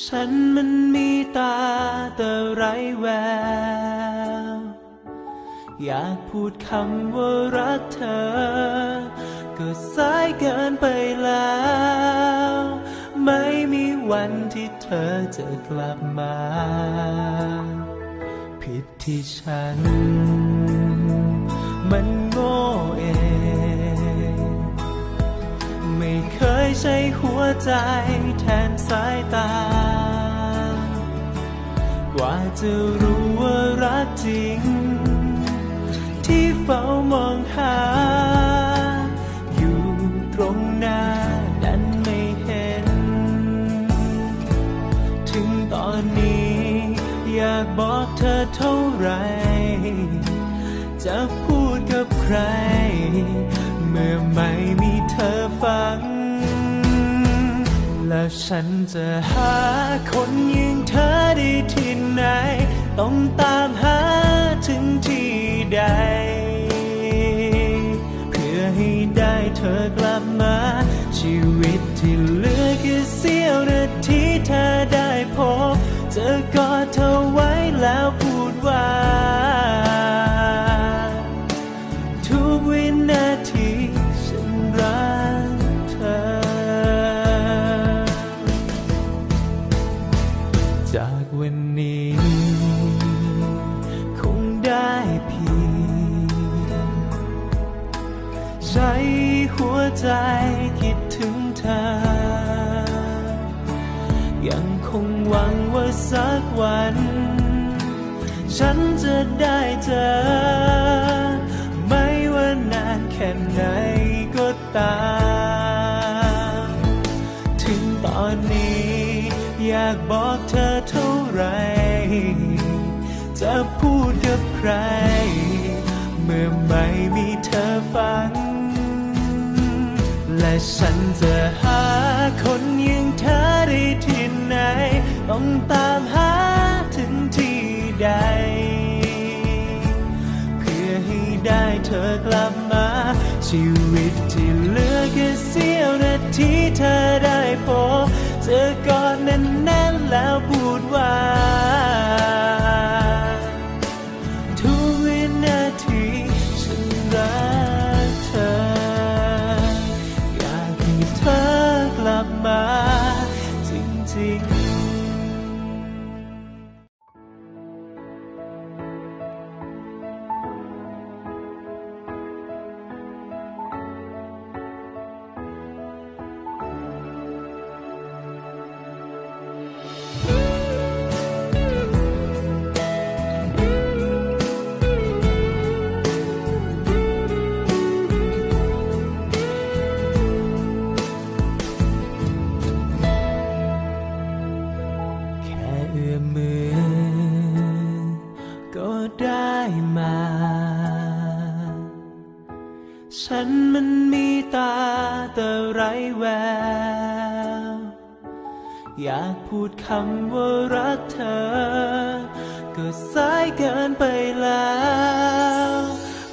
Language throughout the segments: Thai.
ฉันมันมีตาแต่ไรแวว อยากพูดคำว่ารักเธอ ก็สายเกินไปแล้ว ไม่มีวันที่เธอจะกลับมา ผิดที่ฉัน มัน ใช้หัวใจแทนสายตา กว่าจะรู้ว่ารักจริง ที่เฝ้ามองหา อยู่ตรงหน้านั้นไม่เห็น ถึงตอนนี้อยากบอกเธอเท่าไร จะพูดกับใคร เมื่อไม่มี แล้วฉันจะหาคนยิ่งเธอได้ที่ไหน ต้องตามหาถึงที่ใด เพื่อให้ได้เธอกลับมา ชีวิตที่เหลือแค่เสี้ยวนาทีเธอได้พบเจะกอดเธอไว้แล้วพูดว่า ใจคิดถึงเธอ ยังคงหวังว่าสักวัน ฉันจะได้เจอ ไม่ว่านานแค่ไหนก็ตาม ถึงตอนนี้ อยากบอกเธอเท่าไร จะพูดกับใคร เมื่อไม่มีเธอฟัง ฉันจะหาคนยิ่งเธอได้ที่ไหน ต้องตามหาถึงที่ใด เพื่อให้ได้เธอกลับมา ชีวิตที่เหลือแค่เสี้ยวนาทีเธอได้พบเจอกอดแน่นแล้วพูดว่า จ ได้มา ฉันมันมีตาแต่ไรแวว อยากพูดคำว่ารักเธอ ก็สายเกินไปแล้ว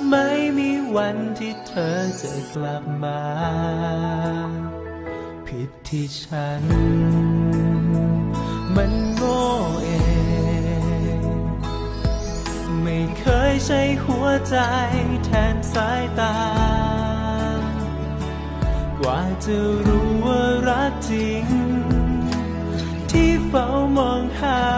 ไม่มีวันที่เธอจะกลับมา ผิดที่ฉันมัน ใจแทนสายตา กว่าจะรู้ว่ารักจริง ที่เฝ้ามองหา